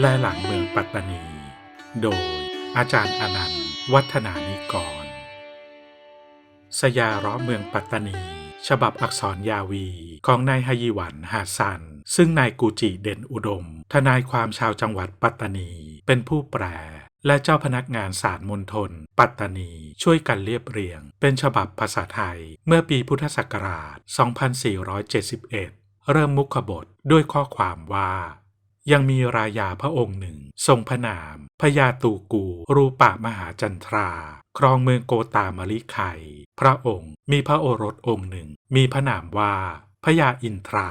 และหลังเมืองปัตตานี โดยอาจารย์อนันต์ วัฒนานิกร สยาร้อเมืองปัตตานี ฉบับอักษรยาวีของนายฮยีหวันหาซัน ซึ่งนายกูจิเด่นอุดม ทนายความชาวจังหวัดปัตตานี เป็นผู้แปล และเจ้าพนักงานศาลมณฑลปัตตานีช่วยกันเรียบเรียง เป็นฉบับภาษาไทย เมื่อปีพุทธศักราช 2471 เริ่มมุขบทด้วยข้อความว่า ยังมีรายาพระองค์หนึ่ง ทรงพระนามพญาตูกู รูปะมหาจันทรา ครองเมืองโกตามลิไคพระองค์มีพระโอรสองค์หนึ่ง มีพระนามว่าพญาอินทรา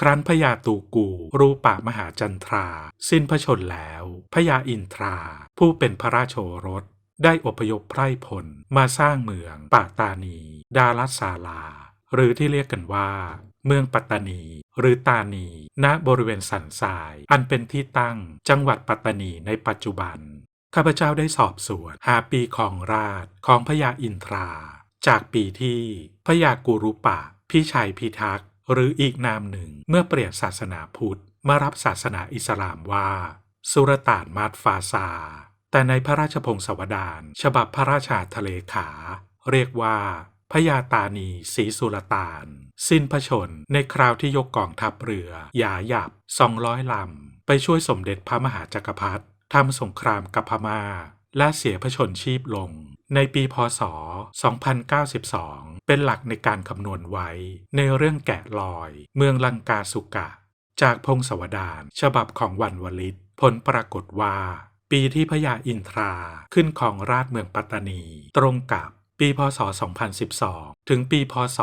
ครั้นพญาตูกู รูปะมหาจันทรา สิ้นพระชนแล้วพญาอินทรา ผู้เป็นพระราชโอรส ได้อพยพไพร่พลมาสร้างเมืองปาตานี ดารัสซาลา หรือที่เรียกกันว่า เมืองปัตตานี หรือตานี ณบริเวณสันทราย อันเป็นที่ตั้งจังหวัดปัตตานีในปัจจุบัน ข้าพเจ้าได้สอบสวนหาปีของราชของพญาอินทรา จากปีที่พญากูรุปะพี่ชัยพิทักษ์ หรืออีกนามหนึ่งเมื่อเปลี่ยนศาสนาพุทธมารับศาสนาอิสลามว่า สุรต่านมาดฟาซา แต่ในพระราชพงศาวดารฉบับพระราชาทะเลขา เรียกว่าพญาตานีศรีสุลต่าน สิ้นพระชนในคราวที่ยกกองทัพเรือหยาหยับสองร้อยลำ ไปช่วยสมเด็จพระมหาจักรพรรดิทำสงครามกับพม่า และเสียพระชนชีพลง ในปีพศ 2092 เป็นหลักในการคำนวณไว้ ในเรื่องแกะลอย เมืองลังกาสุกะ จากพงศาวดารฉบับของวันวลิต ผลปรากฏว่า ปีที่พญาอินทราขึ้นของราชเมืองปัตตานี ตรงกับ ปีพศ 2012 ถึงปีพศ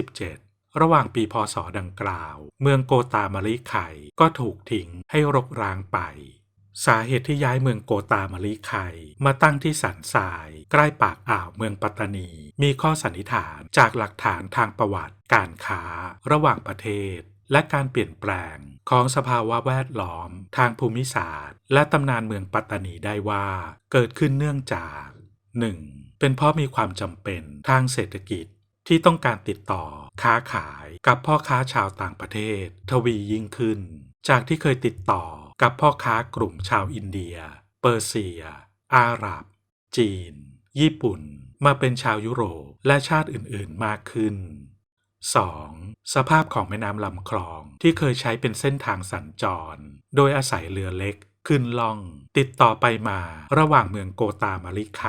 2057 ระหว่างปีพศดังกล่าว เมืองโกตามาริไคก็ถูกทิ้งให้รกร้างไป สาเหตุที่ย้ายเมืองโกตามาริไคมาตั้งที่สันทราย ใกล้ปากอ่าวเมืองปัตตานี มีข้อสันนิษฐานจากหลักฐานทางประวัติ การค้า ระหว่างประเทศและการเปลี่ยนแปลงของสภาวะแวดล้อม ทางภูมิศาสตร์ และตำนานเมืองปัตตานีได้ว่า เกิดขึ้นเนื่องจาก 1. เป็นเพราะมีความจำเป็นทางเศรษฐกิจที่ต้องการติดต่อค้าขายกับพ่อค้าชาวต่างประเทศ ทวียิ่งขึ้น จากที่เคยติดต่อกับพ่อค้ากลุ่มชาวอินเดีย เปอร์เซีย อาหรับ จีน ญี่ปุ่น มาเป็นชาวยุโรปและชาติอื่นๆมากขึ้น 2. สภาพของแม่น้ำลำคลองที่เคยใช้เป็นเส้นทางสัญจร โดยอาศัยเรือเล็ก ขึ้นล่อง ติดต่อไปมาระหว่างเมืองโกตามาริไค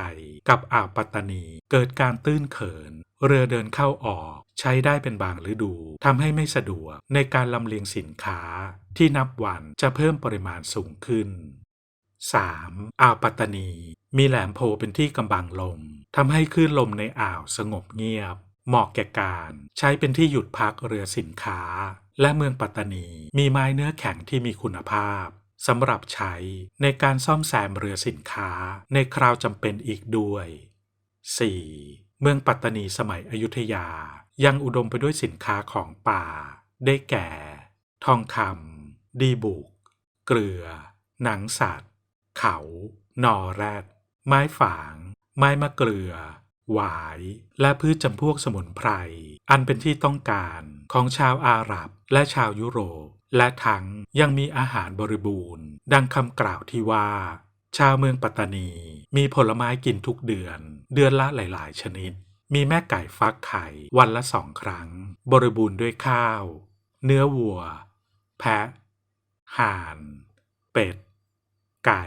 กับอ่าวปัตตานี เกิดการตื้นเขิน เรือเดินเข้าออก ใช้ได้เป็นบางฤดูทำให้ไม่สะดวกในการลำเลียงสินค้า ที่นับวันจะเพิ่มปริมาณสูงขึ้น 3. อ่าวปัตตานี มีแหลมโพเป็นที่กำบังลมทำให้คลื่นลมในอ่าวสงบเงียบ เหมาะแก่การใช้เป็นที่หยุดพักเรือสินค้า และเมืองปัตตานีมีไม้เนื้อแข็งที่มีคุณภาพ สำหรับใช้ในการซ่อมแซมเรือสินค้าในคราวจำเป็นอีกด้วย 4. เมืองปัตตานีสมัยอยุธยายังอุดมไปด้วยสินค้าของป่า ได้แก่ ทองคำดีบุก เกลือ หนังสัตว์ เขาหนอแรด ไม้ฝาง ไม้มะเกลือ หวาย และพืชจำพวกสมุนไพร อันเป็นที่ต้องการของชาวอาหรับและชาวยุโรป และทั้งยังมีอาหารบริบูรณ์ ดังคำกล่าวที่ว่า ชาวเมืองปัตตานี มีผลไม้กินทุกเดือน เดือนละหลาย ๆ ชนิด มีแม่ไก่ฟักไข่วันละสองครั้ง บริบูรณ์ด้วยข้าว เนื้อวัว แพะ ห่าน เป็ด ไก่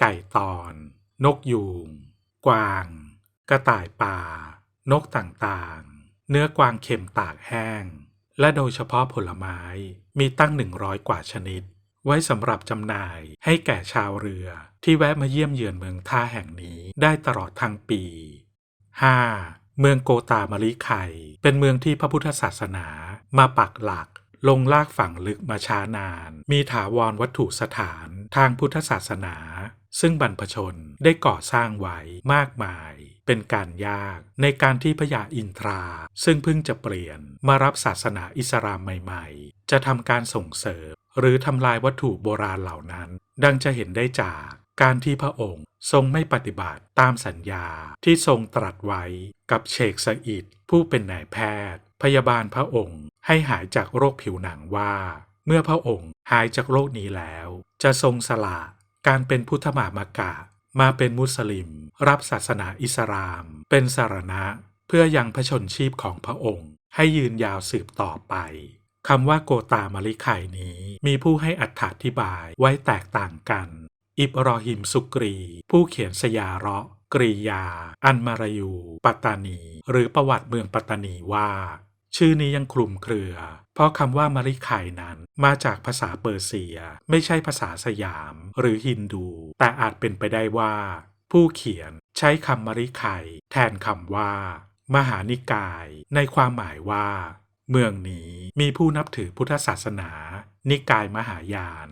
ไก่ตอน นกยูง กวาง กระต่ายป่า นกต่างๆ เนื้อกวางเค็มตากแห้ง และโดยเฉพาะผลไม้มีตั้งหนึ่งร้อยกว่าชนิด ไว้สำหรับจำหน่ายให้แก่ชาวเรือ ที่แวะมาเยี่ยมเยือนเมืองท่าแห่งนี้ได้ตลอดทั้งปี 5. เมืองโกตามาริไคเป็นเมืองที่พระพุทธศาสนามาปักหลัก ลงลากฝั่งลึกมาช้านาน มีถาวรวัตถุสถานทางพุทธศาสนา ซึ่งบรรพชนได้ก่อสร้างไว้มากมาย เป็นการยากในการที่พญาอินทรา ซึ่งเพิ่งจะเปลี่ยนมารับศาสนาอิสลามใหม่ ๆ จะทำการส่งเสริม หรือทำลายวัตถุโบราณเหล่านั้น ดังจะเห็นได้จากการที่พระองค์ทรงไม่ปฏิบัติตามสัญญาที่ทรงตรัสไว้กับเชคสอิดผู้เป็นนายแพทย์ พยาบาลพระองค์ให้หายจากโรคผิวหนังว่า เมื่อพระองค์หายจากโลกนี้แล้ว จะทรงสละการเป็นพุทธมามากะ มาเป็นมุสลิม รับศาสนาอิสลาม เป็นสารณะ เพื่อยังพระชนชีพของพระองค์ ให้ยืนยาวสืบต่อไปคำว่าโกตามาลิไคนี้ มีผู้ให้อัถาธิบายไว้แตกต่างกัน อิบรอฮิมสุกรี ผู้เขียนสยาระกรียา อันมารายู ปัตตานี หรือประวัติเมืองปัตตานีว่า ชื่อนี้ยังคลุมเครือ เพราะคำว่ามาริไคนั้นมาจากภาษาเปอร์เซีย ไม่ใช่ภาษาสยาม หรือฮินดู แต่อาจเป็นไปได้ว่า ผู้เขียนใช้คำมาริไคแทนคำว่า มหานิกาย ในความหมายว่า เมืองนี้มีผู้นับถือพุทธศาสนา นิกายมหายาน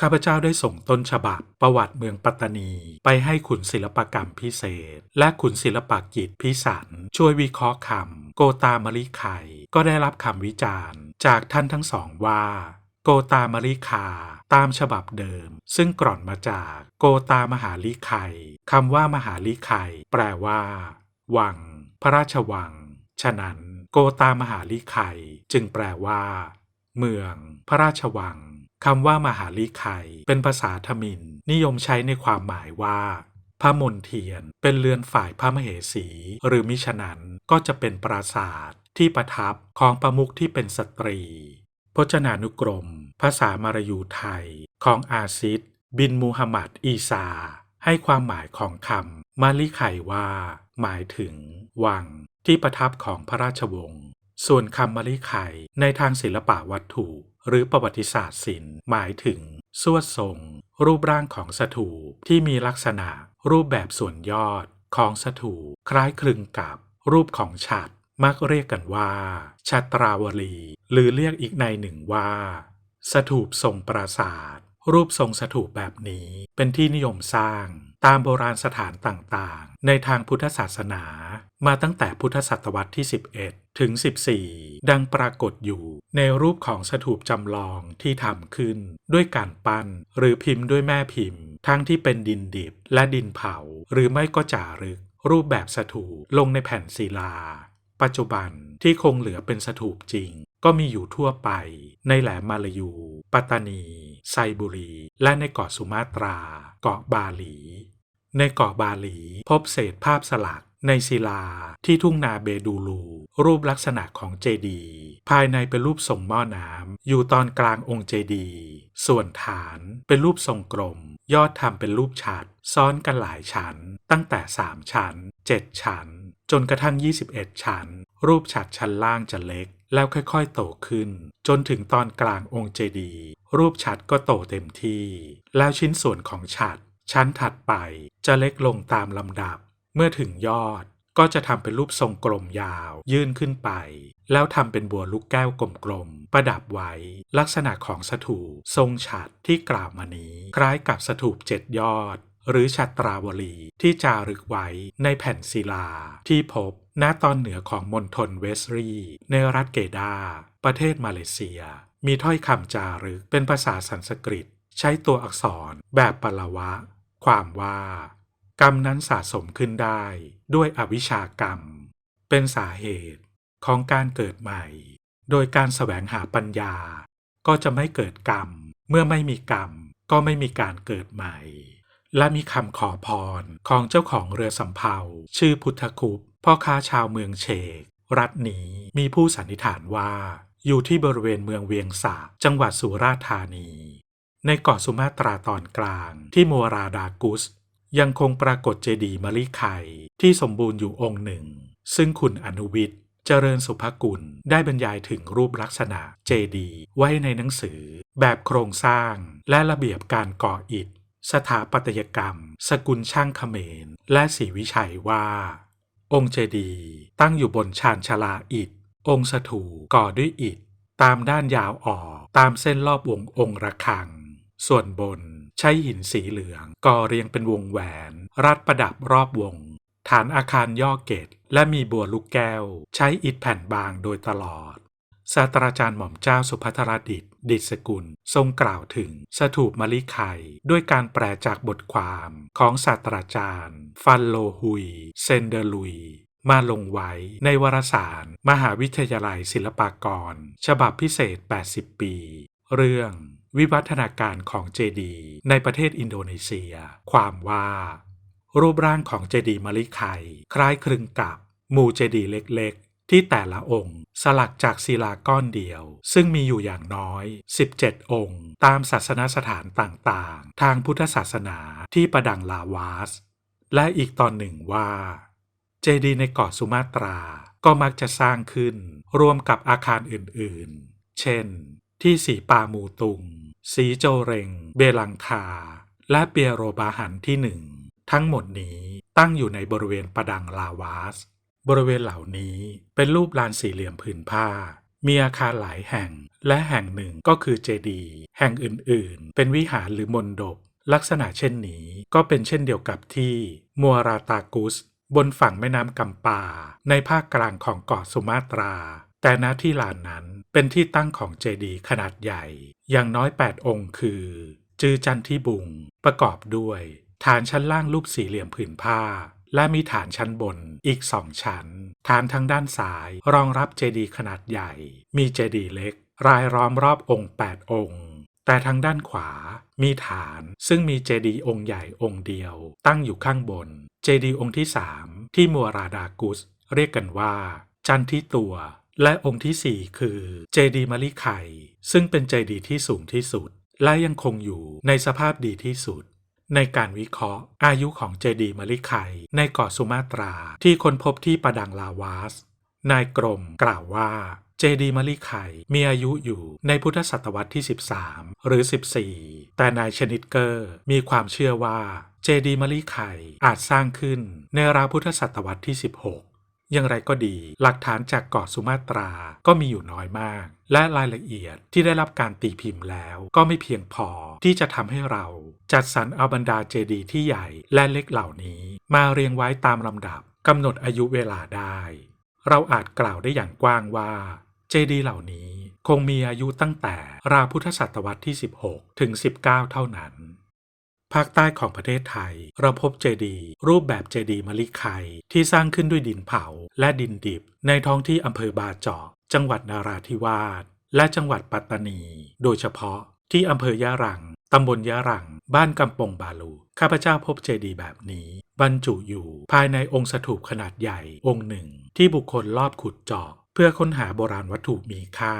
ข้าพเจ้าได้ส่งต้นฉบับประวัติเมืองปัตตานี ไปให้ขุนศิลปกรรมพิเศษ และขุนศิลปกิจพิสันช่วยวิเคราะห์คำโกตามริไคก็ได้รับคำวิจารณ์ จากท่านทั้งสองว่า โกตามริคา ตามฉบับเดิม ซึ่งกร่อนมาจากโกตามหาลิไคคำว่ามหาลิไคแปลว่า วัง พระราชวัง ฉะนั้น โกตามหาลิไคจึงแปลว่า เมือง พระราชวัง คำว่ามหาลิไคเป็นภาษาทมินนิยมใช้ในความหมายว่า พระมนเทียนเป็นเรือนฝ่ายพระมเหสี หรือมิฉะนั้นก็จะเป็นปราสาทที่ประทับของประมุขที่เป็นสตรี พจนานุกรม ภาษามารยูไทย ของอาซิดบินมูฮัมหมัดอีซา ให้ความหมายของคำมาลิไคว่า หมายถึง วัง ที่ประทับของพระราชวงศ์ส่วนคำมาลิไคในทางศิลปะวัตถุ หรือประวัติศาสตร์ศิลป์หมายถึงสวดทรง รูปร่างของสถูปที่มีลักษณะ รูปแบบส่วนยอดของสถูปคล้ายคลึงกับรูปของฉัตรมักเรียกกันว่าชัตราวลี หรือเรียกอีกในหนึ่งว่า สถูปทรงปราสาทรูปทรงสถูปแบบนี้เป็นที่นิยมสร้างตามโบราณสถานต่างๆ ในทางพุทธศาสนา มาตั้งแต่พุทธศตวรรษที่ 11 ถึง 14 ดังปรากฏอยู่ ในรูปของสถูปจำลองที่ทำขึ้น ด้วยการปั้นหรือพิมพ์ด้วยแม่พิมพ์ ทั้งที่เป็นดินดิบและดินเผา หรือไม่ก็จารึก รูปแบบสถูปลงในแผ่นศิลา ปัจจุบันที่คงเหลือเป็นสถูปจริง ก็มีอยู่ทั่วไป ในแหลมมาลายู ปัตตานี ไซบุรี และในเกาะสุมาตรา เกาะบาหลี ในเกาะบาหลีพบเศษภาพสลัก ในศิลาที่ทุ่งนาเบดูลู รูปลักษณะของเจดีภายในเป็นรูปทรงหม้อน้ำอยู่ตอนกลางองค์เจดีส่วนฐานเป็นรูปทรงกลม ยอดทำเป็นรูปฉัดซ้อนกันหลายชั้น ตั้งแต่ 3 ชั้น 7 ชั้น จนกระทั่ง 21 ชั้น รูปฉัดชั้นล่างจะเล็ก แล้วค่อยๆ โตขึ้น จนถึงตอนกลางองค์เจดีรูปฉัดก็โตเต็มที่ แล้วชิ้นส่วนของฉัดชั้นถัดไปจะเล็กลงตามลำดับ เมื่อถึงยอดก็จะทำเป็นรูปทรงกลมยาว ยื่นขึ้นไป แล้วทำเป็นบัวลูกแก้วกลมๆประดับไว้ ลักษณะของสถูปทรงฉัดที่กล่าวมานี้ คล้ายกับสถูปเจ็ดยอด หรือชัตราวลีที่จารึกไว้ในแผ่นศิลา ที่พบณตอนเหนือของมณฑลเวสรีในรัฐเกดา ประเทศมาเลเซีย มีถ้อยคำจารึกเป็นภาษาสันสกฤต ใช้ตัวอักษรแบบปลวะ ความว่า กรรมนั้นสะสมขึ้นได้ด้วยอวิชากรรม เป็นสาเหตุของการเกิดใหม่ โดยการแสวงหาปัญญา ก็จะไม่เกิดกรรม เมื่อไม่มีกรรมก็ไม่มีการเกิดใหม่ และมีคำขอพรของเจ้าของเรือสำเภาชื่อพุทธคุปพ่อค้าชาวเมืองเชก รัฐนี้มีผู้สันนิษฐานว่า อยู่ที่บริเวณเมืองเวียงสาจังหวัดสุราษฎร์ธานี ในเกาะสุมาตราตอนกลางที่มัวราดากุส ยังคงปรากฏเจดีย์มะลิไคที่สมบูรณ์อยู่องค์หนึ่ง ซึ่งคุณอนุวิทย์เจริญสุภกุลได้บรรยายถึงรูปลักษณะเจดีย์ไว้ในหนังสือ แบบโครงสร้างและระเบียบการก่ออิฐ สถาปัตยกรรม สกุลช่างเขมร และศรีวิชัยว่า องค์เจดีย์ตั้งอยู่บนชานชลาอิฐ องค์สถูก่อด้วยอิฐ ตามด้านยาวออกตามเส้นรอบวงองค์ระฆัง ส่วนบน ใช้หินสีเหลือง ก่อเรียงเป็นวงแหวน รัดประดับรอบวง ฐานอาคารย่อเกต และมีบัวลูกแก้ว ใช้อิฐแผ่นบางโดยตลอดศาสตราจารย์หม่อมเจ้าสุภัทรดิษฐ์ดิษกุล ทรงกล่าวถึงสถูปมะลิไคด้วยการแปลจากบทความของศาสตราจารย์ ฟันโลฮุย เซนเดลุย มาลงไว้ในวารสาร มหาวิทยาลัยศิลปากร ฉบับพิเศษ 80 ปี เรื่อง วิวัฒนาการของเจดีในประเทศอินโดนีเซีย ความว่า รูปร่างของเจดีมะลิไคคล้ายคลึงกับหมู่เจดีเล็กๆ ที่แต่ละองค์สลักจากศิลาก้อนเดียว ซึ่งมีอยู่อย่างน้อย 17 องค์ ตามศาสนสถานต่างๆ ทางพุทธศาสนาที่ประดังลาวาส และอีกตอนหนึ่งว่า เจดีในเกาะสุมาตราก็มักจะสร้างขึ้น รวมกับอาคารอื่นๆ เช่น ที่สีปามูตุง สีโจเรงเบลังคา และเปียโรบาหันที่หนึ่งทั้งหมดนี้ตั้งอยู่ในบริเวณประดังลาวาส บริเวณเหล่านี้เป็นรูปลานสี่เหลี่ยมผืนผ้า มีอาคารหลายแห่ง และแห่งหนึ่งก็คือเจดีย์แห่งอื่น ๆ เป็นวิหารหรือมณฑปลักษณะเช่นนี้ก็เป็นเช่นเดียวกับที่มัวราตากุส บนฝั่งแม่น้ำกัมปา ในภาคกลางของเกาะสุมาตรา แต่ณที่ลานนั้นเป็นที่ตั้งของเจดีย์ขนาดใหญ่ อย่างน้อย 8 องค์คือ จือจันที่บุง ประกอบด้วย ฐานชั้นล่างรูปสี่เหลี่ยมผืนผ้า และมีฐานชั้นบนอีกสองชั้น ฐานทางด้านซ้ายรองรับเจดีย์ขนาดใหญ่ มีเจดีย์เล็ก รายล้อมรอบองค์ 8 องค์ แต่ทางด้านขวา มีฐานซึ่งมีเจดีย์องค์ใหญ่องค์เดียว ตั้งอยู่ข้างบน เจดีย์องค์ที่สามที่มัวราดากุส เรียกกันว่า จันทิตัว และองค์ที่สี่คือเจดีมะลิไข่ซึ่งเป็นเจดีที่สูงที่สุด และยังคงอยู่ในสภาพดีที่สุด ในการวิเคราะห์ อายุของเจดีมะลิไข่ในเกาะสุมาตราที่ค้นพบที่ปะดังลาวาส นายกรมกล่าวว่าเจดีมะลิไข่มีอายุอยู่ในพุทธศตวรรษที่ 13 หรือ 14 แต่นายชนิดเกอร์มีความเชื่อว่าเจดีมะลิไข่อาจสร้างขึ้นในราวพุทธศตวรรษที่ 16 อย่างไรก็ดี หลักฐานจากเกาะสุมาตราก็มีอยู่น้อยมาก และรายละเอียดที่ได้รับการตีพิมพ์แล้ว ก็ไม่เพียงพอที่จะทำให้เราจัดสรรเอาบรรดาเจดีย์ที่ใหญ่และเล็กเหล่านี้ มาเรียงไว้ตามลำดับกำหนดอายุเวลาได้ เราอาจกล่าวได้อย่างกว้างว่า เจดีย์เหล่านี้คงมีอายุตั้งแต่ราพุทธศตวรรษที่ 16 ถึง 19 เท่านั้น ภาคใต้ของประเทศไทย เราพบเจดีย์รูปแบบเจดีย์มะลิไคที่สร้างขึ้นด้วยดินเผาและดินดิบ ในท้องที่อำเภอบาเจาะจังหวัดนาราธิวาสและจังหวัดปัตตานี โดยเฉพาะที่อำเภอยะรังตำบลยะรัง บ้านกำปงบาลู ข้าพเจ้าพบเจดีย์แบบนี้ บรรจุอยู่ภายในองค์สถูปขนาดใหญ่องค์หนึ่ง ที่บุคคลรอบขุดเจาะเพื่อค้นหาโบราณวัตถุมีค่า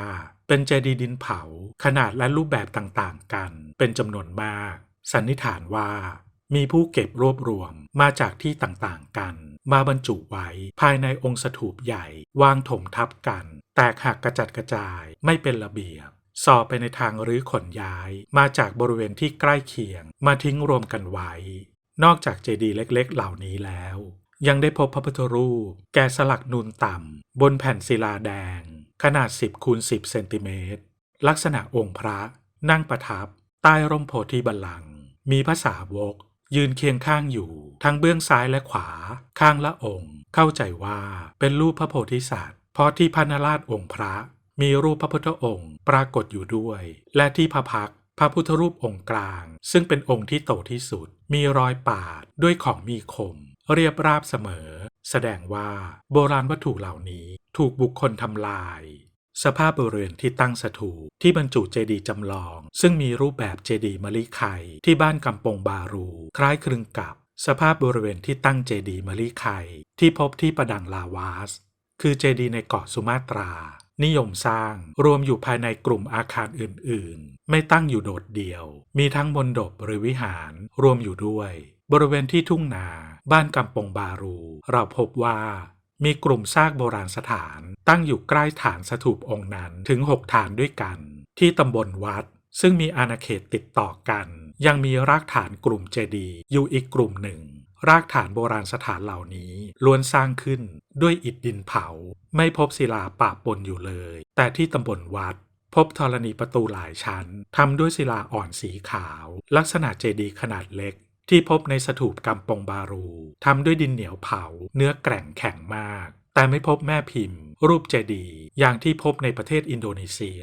เป็นเจดีย์ดินเผา ขนาดและรูปแบบต่างๆ กัน เป็นจำนวนมาก สันนิษฐานว่ามีผู้เก็บรวบรวมมาจากที่ต่างๆกัน มาบรรจุไว้ภายในองค์สถูปใหญ่ วางถมทับกัน แตกหักกระจัดกระจายไม่เป็นระเบียบสอบไปในทางรื้อขนย้าย มาจากบริเวณที่ใกล้เคียง มาทิ้งรวมกันไว้ นอกจากเจดีย์เล็กๆ เหล่านี้แล้ว ยังได้พบพระพุทธรูป แกะสลักนูนต่ำ บนแผ่นศิลาแดง ขนาด 10คูณ10เซนติเมตรลักษณะองค์พระ นั่งประทับ ใต้ร่มโพธิบัลลังก์ มีพระสาวก ยืนเคียงข้างอยู่ ทั้งเบื้องซ้ายและขวา ข้างละองค์ เข้าใจว่าเป็นรูปพระโพธิสัตว์ เพราะที่พระนราชองค์พระ มีรูปพระพุทธองค์ปรากฏอยู่ด้วย และที่พระพักพระพุทธรูปองค์กลาง ซึ่งเป็นองค์ที่โตที่สุด มีรอยปาดด้วยของมีคม เรียบราบเสมอ แสดงว่าโบราณวัตถุเหล่านี้ถูกบุคคลทำลาย สภาพบริเวณที่ตั้งสถูปที่บรรจุเจดีย์จำลอง ซึ่งมีรูปแบบเจดีย์มะลิไข่ที่บ้านกำปงบารู คล้ายคลึงกับ สภาพบริเวณที่ตั้งเจดีย์มะลิไข่ที่พบที่ประดังลาวาส คือเจดีย์ในเกาะสุมาตรา นิยมสร้างรวมอยู่ภายในกลุ่มอาคารอื่น ๆ ไม่ตั้งอยู่โดดเดี่ยว มีทั้งมณฑปหรือวิหารรวมอยู่ด้วย บริเวณที่ทุ่งนา บ้านกำปงบารู เราพบว่า มีกลุ่มซากโบราณสถานตั้งอยู่ใกล้ฐานสถูปองค์นั้นถึง 6 ฐานด้วยกัน ที่ตำบลวัด ซึ่งมีอาณาเขตติดต่อกัน ยังมีรากฐานกลุ่มเจดีย์อยู่อีกกลุ่มหนึ่ง รากฐานโบราณสถานเหล่านี้ล้วนสร้างขึ้นด้วยอิฐดินเผา ไม่พบศิลาปะปนอยู่เลย แต่ที่ตำบลวัดพบธรณีประตูหลายชั้นทำด้วยศิลาอ่อนสีขาว ลักษณะเจดีย์ขนาดเล็ก ที่พบในสถูปกำปงบารูทำด้วยดินเหนียวเผา เนื้อแกร่งแข็งมาก แต่ไม่พบแม่พิมพ์ รูปเจดีย์อย่างที่พบในประเทศอินโดนีเซีย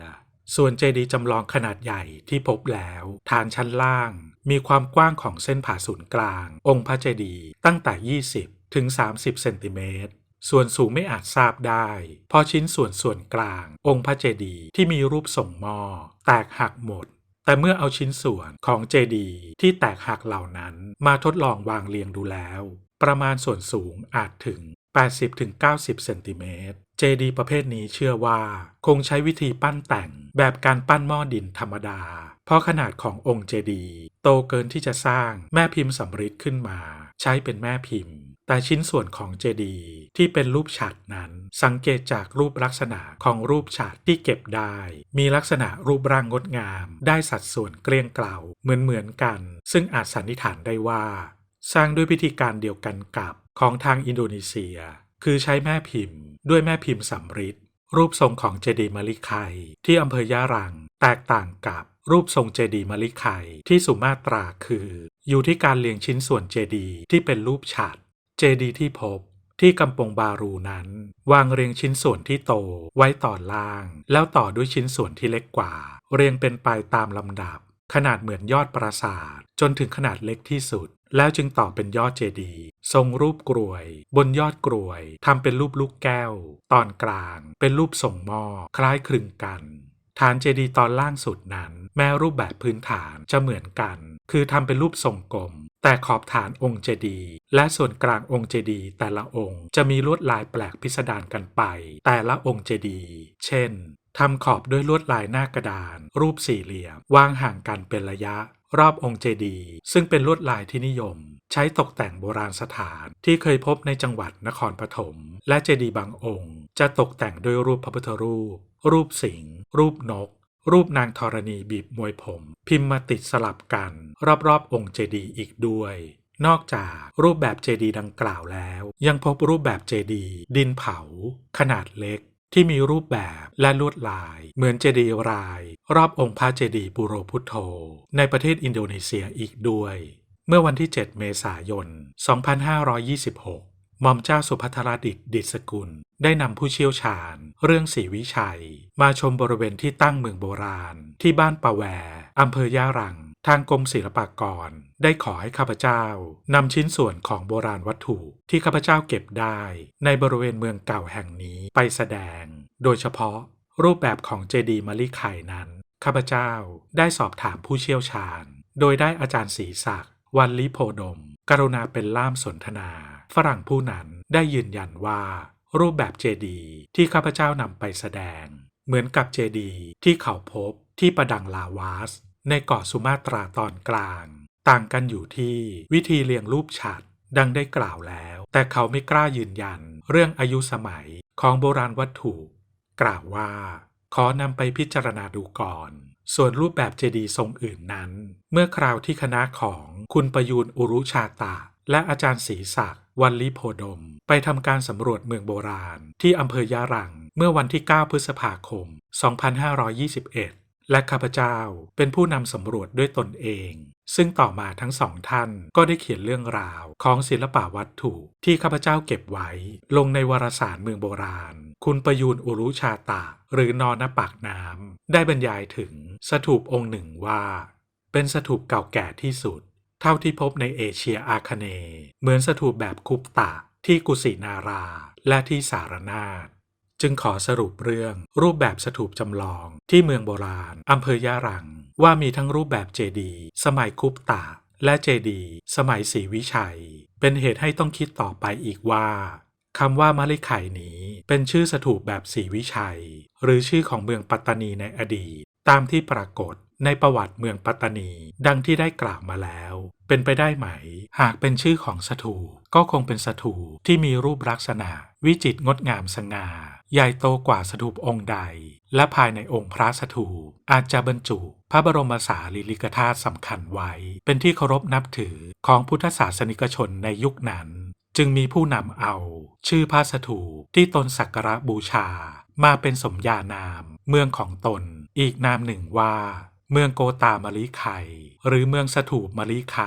ส่วนเจดีย์จำลองขนาดใหญ่ที่พบแล้ว ฐานชั้นล่าง มีความกว้างของเส้นผ่าศูนย์กลาง องค์พระเจดีย์ตั้งแต่ 20 ถึง 30 เซนติเมตรส่วนสูงไม่อาจทราบได้ เพราะชิ้นส่วนส่วนกลาง องค์พระเจดีย์ที่มีรูปส่งมอ แตกหักหมด แต่เมื่อเอาชิ้นส่วนของเจดีย์ที่แตกหักเหล่านั้นมาทดลองวางเรียงดูแล้ว ประมาณส่วนสูงอาจถึง 80-90 เซนติเมตร เจดีย์ประเภทนี้เชื่อว่า คงใช้วิธีปั้นแต่งแบบการปั้นหม้อดินธรรมดา เพราะขนาดขององค์เจดีย์โตเกินที่จะสร้างแม่พิมพ์สำริดขึ้นมา ใช้เป็นแม่พิมพ์ แต่ชิ้นส่วนของเจดีย์ที่เป็นรูปฉัตรนั้น สังเกตจากรูปลักษณะของรูปฉัตรที่เก็บได้ มีลักษณะรูปร่างงดงาม ได้สัดส่วนเกลี้ยงเกล่าเหมือนเหมือนๆกัน ซึ่งอาจสันนิษฐานได้ว่า สร้างด้วยวิธีการเดียวกันกับของทางอินโดนีเซีย คือใช้แม่พิมพ์ ด้วยแม่พิมพ์สำริดรูปทรงของเจดีย์มะลิไคที่อำเภอย่ารัง แตกต่างกับรูปทรงเจดีย์มะลิไคที่สุมาตราคือ อยู่ที่การเรียงชิ้นส่วนเจดีย์ที่เป็นรูปฉัตรเจดีย์ที่พบที่กำปงบารูนั้น วางเรียงชิ้นส่วนที่โตไว้ต่อล่าง แล้วต่อด้วยชิ้นส่วนที่เล็กกว่า เรียงเป็นไปตามลำดับ ขนาดเหมือนยอดปราสาท จนถึงขนาดเล็กที่สุด แล้วจึงต่อเป็นยอดเจดีย์ทรงรูปกรวย บนยอดกรวยทำเป็นรูปลูกแก้ว ตอนกลาง เป็นรูปส่งหม้อคล้ายคลึงกัน ฐานเจดีย์ตอนล่างสุดนั้น แม้รูปแบบพื้นฐานจะเหมือนกัน คือทำเป็นรูปทรงกลม แต่ขอบฐานองค์เจดีย์และส่วนกลางองค์เจดีย์แต่ละองค์จะมีลวดลายแปลกพิสดารกันไป แต่ละองค์เจดีย์เช่นทำขอบด้วยลวดลายหน้ากระดาน รูปสี่เหลี่ยม วางห่างกันเป็นระยะ รอบองค์เจดีย์ซึ่งเป็นลวดลายที่นิยม ใช้ตกแต่งโบราณสถานที่เคยพบในจังหวัดนครปฐมและเจดีย์บางองค์ จะตกแต่งด้วยรูปพระพุทธรูป รูปสิงห์รูปนก รูปนางธรณีบีบมวยผม พิมพ์มาติดสลับกัน รอบๆ องค์เจดีย์อีกด้วย นอกจากรูปแบบเจดีย์ดังกล่าวแล้ว ยังพบรูปแบบเจดีย์ดินเผา ขนาดเล็กที่มีรูปแบบและลวดลาย เหมือนเจดีย์ราย รอบองค์พระเจดีย์ปุโรพุทโธ ในประเทศอินโดนีเซียอีกด้วย เมื่อวันที่ 7 เมษายน 2526 หม่อมเจ้าสุภัทรดิษฐ์ดิษกุล ได้นำผู้เชี่ยวชาญ เรื่องศรีวิชัย มาชมบริเวณที่ตั้งเมืองโบราณ ที่บ้านปะแว อำเภอย่ารัง ทางกรมศิลปากร ได้ขอให้ข้าพเจ้านำชิ้นส่วนของโบราณวัตถุที่ข้าพเจ้าเก็บได้ ในบริเวณเมืองเก่าแห่งนี้ไปแสดง โดยเฉพาะรูปแบบของเจดีย์มะลิไข่นั้น ข้าพเจ้าได้สอบถามผู้เชี่ยวชาญ โดยได้อาจารย์ศรีศักดิ์วันลิโพดม กรุณาเป็นล่ามสนทนา ฝรั่งผู้นั้นได้ยืนยันว่า รูปแบบเจดีย์ที่ข้าพเจ้านำไปแสดง เหมือนกับเจดีย์ที่เขาพบที่ประดังลาวาส ในเกาะสุมาตราตอนกลาง ต่างกันอยู่ที่วิธีเรียงรูปฉัตรดังได้กล่าวแล้ว แต่เขาไม่กล้ายืนยัน เรื่องอายุสมัยของโบราณวัตถุ กล่าวว่า ขอนำไปพิจารณาดูก่อน ส่วนรูปแบบเจดีย์ทรงอื่นนั้น เมื่อคราวที่คณะของคุณประยูนอุรุชาตะและอาจารย์ศรีศักดิ์วันลิโพดม ไปทำการสำรวจเมืองโบราณ ที่อำเภอยะรัง เมื่อวันที่ 9 พฤษภาคม 2521 และข้าพเจ้าเป็นผู้นำสำรวจด้วยตนเอง ซึ่งต่อมาทั้งสองท่านก็ได้เขียนเรื่องราวของศิลปะวัตถุที่ข้าพเจ้าเก็บไว้ ลงในวารสารเมืองโบราณ คุณประยูนอุรุชาตะ หรือนอนปากน้ำได้บรรยายถึงสถูปองค์หนึ่งว่า เป็นสถูปเก่าแก่ที่สุด เท่าที่พบในเอเชียอาคเนย์เหมือนสถูปแบบคุปตะที่กุสินาราและที่สารนาถ จึงขอสรุปเรื่องรูปแบบสถูปจำลองที่เมืองโบราณอำเภอย่ารัง ว่ามีทั้งรูปแบบเจดี สมัยคุปตะและเจดี สมัยศรีวิชัย เป็นเหตุให้ต้องคิดต่อไปอีกว่าคำว่ามะลิไข่นี้เป็นชื่อสถูปแบบศรีวิชัย หรือชื่อของเมืองปัตตานีในอดีต ตามที่ปรากฏในประวัติเมืองปัตตานี ดังที่ได้กล่าวมาแล้ว เป็นไปได้ไหม หากเป็นชื่อของสถูปก็คงเป็นสถูปที่มีรูปลักษณะ วิจิตรงดงามสง่า ใหญ่โตกว่าสถูปองค์ใด และภายในองค์พระสถูปอาจจะบรรจุ พระบรมสารีริกธาตุสำคัญไว้ เป็นที่เคารพนับถือของพุทธศาสนิกชนในยุคนั้น จึงมีผู้นำเอา ชื่อพระสถูปที่ตนสักการะบูชา มาเป็นสมญานาม เมืองของตน อีกนามหนึ่งว่า เมืองโกตามะลิไคหรือเมืองสถูปมะลิไค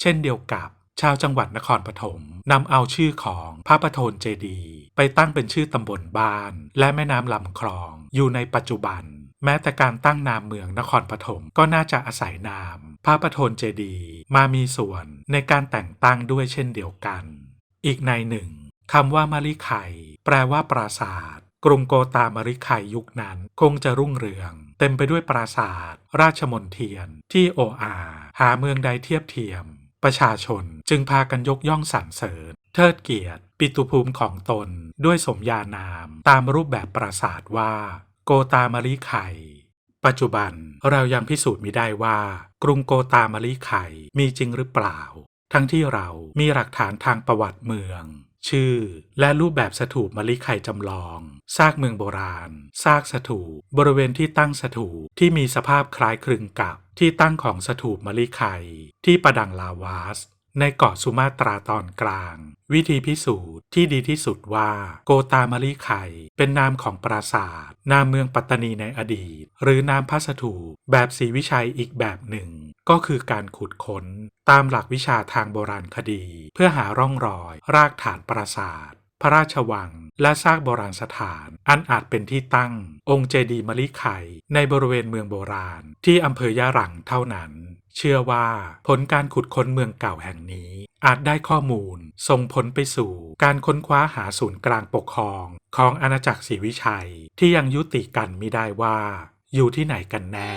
เช่นเดียวกับ ชาวจังหวัดนครปฐมนำเอาชื่อของพระประโทนเจดีไปตั้งเป็นชื่อตำบลบ้าน และแม่น้ำลำคลอง อยู่ในปัจจุบัน แม้แต่การตั้งนามเมืองนครปฐมก็น่าจะอาศัยนามพระประโทนเจดีมามีส่วนในการแต่งตั้งด้วยเช่นเดียวกัน อีกในหนึ่งคำว่ามะลิไข่แปลว่าปราสาทกรุงโกตามะลิไข่ยุคนั้นคงจะรุ่งเรือง เต็มไปด้วยปราสาทราชมนเทียน ที่โออาหาเมืองใดเทียบเทียม ประชาชนจึงพากันยกย่องสรรเสริญ เทิดเกียรติ ปิตุภูมิของตนด้วยสมญานาม ตามรูปแบบปราสาทว่า โกตามริไข่ปัจจุบันเรายังพิสูจน์ไม่ได้ว่า กรุงโกตามริไข่มีจริงหรือเปล่า ทั้งที่เรามีหลักฐานทางประวัติเมือง ชื่อ และรูปแบบสถูปมะลิไข่จำลอง ซากเมืองโบราณ ซากสถูปบริเวณที่ตั้งสถูปที่มีสภาพคล้ายคลึงกับที่ตั้งของสถูปมะลิไข่ที่ประดังลาวาส ในเกาะสุมาตราตอนกลาง วิธีพิสูจน์ที่ดีที่สุดว่าโกตามะลิไข่เป็นนามของปราสาทนามเมืองปัตตานีในอดีต หรือนามพัสถูแบบศรีวิชัยอีกแบบหนึ่ง ก็คือการขุดค้น ตามหลักวิชาทางโบราณคดี เพื่อหาร่องรอย รากฐานปราสาทพระราชวัง และซากโบราณสถาน อันอาจเป็นที่ตั้ง องค์เจดีย์มะลิไข่ในบริเวณเมืองโบราณ ที่อำเภอยะรังเท่านั้น เชื่อว่าผลการขุดค้นเมืองเก่าแห่งนี้ อาจได้ข้อมูล ส่งผลไปสู่การค้นคว้าหาศูนย์กลางปกครอง ของอาณาจักรศรีวิชัย ที่ยังยุติกันไม่ได้ว่า อยู่ที่ไหนกันแน่